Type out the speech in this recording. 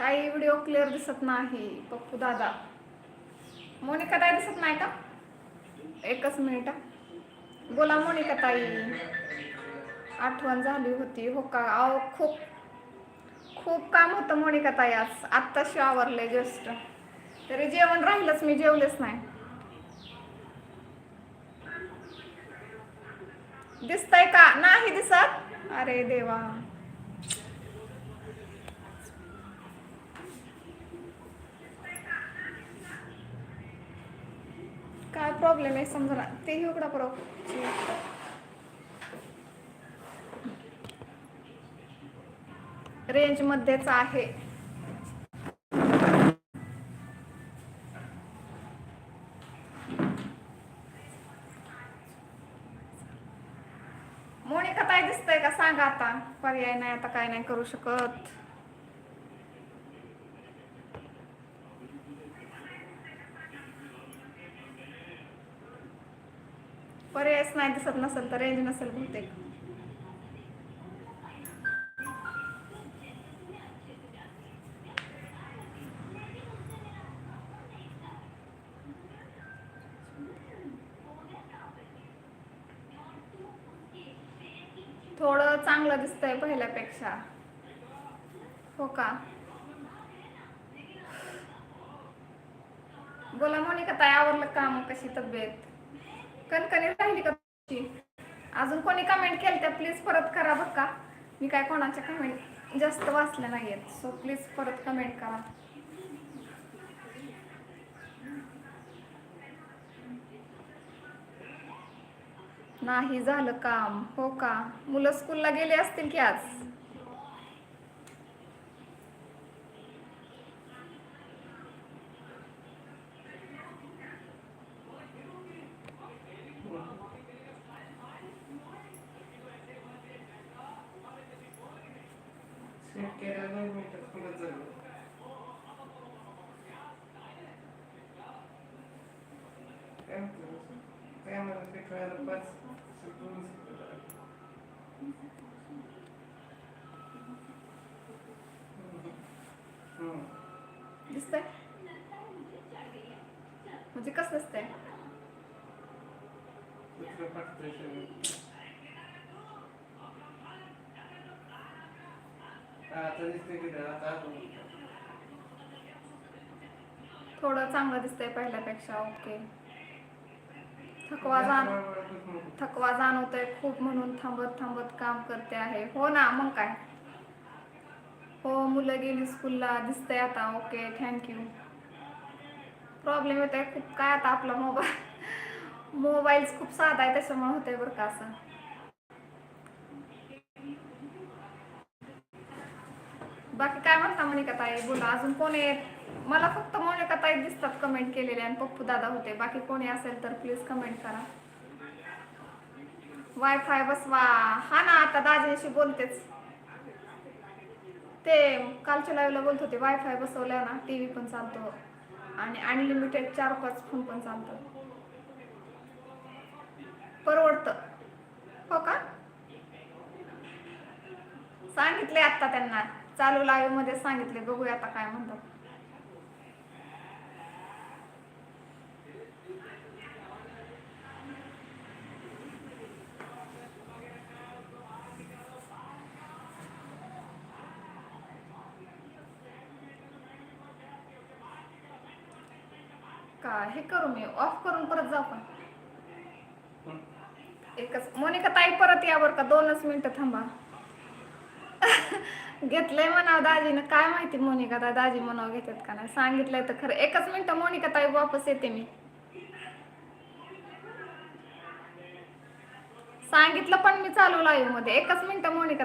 ताई video clear दिसत नाही. पप्पू दादा. मोनिका ताई दिसत नाही का? एकच मिनिट बोला मोनिका ताई. आठवण झाली होती हो का? अहो खूप खूप काम होतं मोनिका ताई आज. आत्ताशी आवरले जस्ट तरी जेवण राहिलंच मी जेवलेच नाही. दिसतंय का? नाही दिसत? अरे देवा. काय प्रॉब्लेम आहे समजा ना तेही उघडा प्रॉब्लेम रेंज मध्येच आहे. मोनिका काय दिसतंय का? सांगा आता. पर्याय नाही आता काय नाही करू शकत. पर्यायच नाही दिसत नसेल तर रेंज नसेल बहुतेक. थोडं चांगलं दिसतंय पहिल्यापेक्षा. हो का? बोला मोनिका ताई आवरलं का मग कशी तब्येत? कणकणी राहिली का तुमची? अजून कोणी कमेंट केलं त्या प्लीज परत करा बघा का. मी काय कोणाच्या कमेंट जास्त वाचल्या नाही आहेत सो प्लीज परत कमेंट करा. नाही झालं काम. हो का? मुलं स्कूलला गेले असतील की आज? सेट केल्यावर मिनिटात पुढे काय म्हणत ते कळायला पाच दोन. दिसतंय? म्हणजे कसं दिसतंय? थोडं चांगलं दिसतंय पहिल्यापेक्षा ओके. थकवा जाण थकवा जाणवतोय खूप म्हणून थांबत थांबत काम करते आहे. हो ना मग काय? हो मुलं गेली स्कूलला दिसतंय आता ओके थँक्यू प्रॉब्लेम येत आहे खूप काय आता आपला मोबाईल मोबाईल खूप साधा आहे त्याच्यामुळे होतंय बरं का असं. बाकी काय म्हणता मोनिका ताई? बोला अजून कोण आहेत मला फक्त मोनिका ताई दिसतात कमेंट केलेले आणि पप्पू दादा होते. बाकी कोणी असेल तर प्लीज कमेंट करा. वायफाय बसवा. हा ना आता दाजीशी बोलतेच. ते कालच्या लाईव्हला बोलत होते वायफाय बसवल्या ना टी व्ही पण चालतो. आणि अनलिमिटेड चार पाच फोन पण चालतो परवडतं. हो का? सांगितले आता त्यांना. चालू लाईव्हमध्ये सांगितले बघूया आता काय म्हणतात. का हे करू मी ऑफ करून परत जाऊ पण एकच मोनिका ताई परत यावर का? दोनच मिनिटं थांबा. घेतलंय म्हणावं दाजीनं. काय माहिती मोनिका ताई दाजी म्हणावं घेतात का नाही. सांगितलंय तर खरं. एकच मिनिट मोनिका ताई वापस येते मी. सांगितलं पण मी चालू लाईव्हमध्ये. एकच मिनिटं मोनिका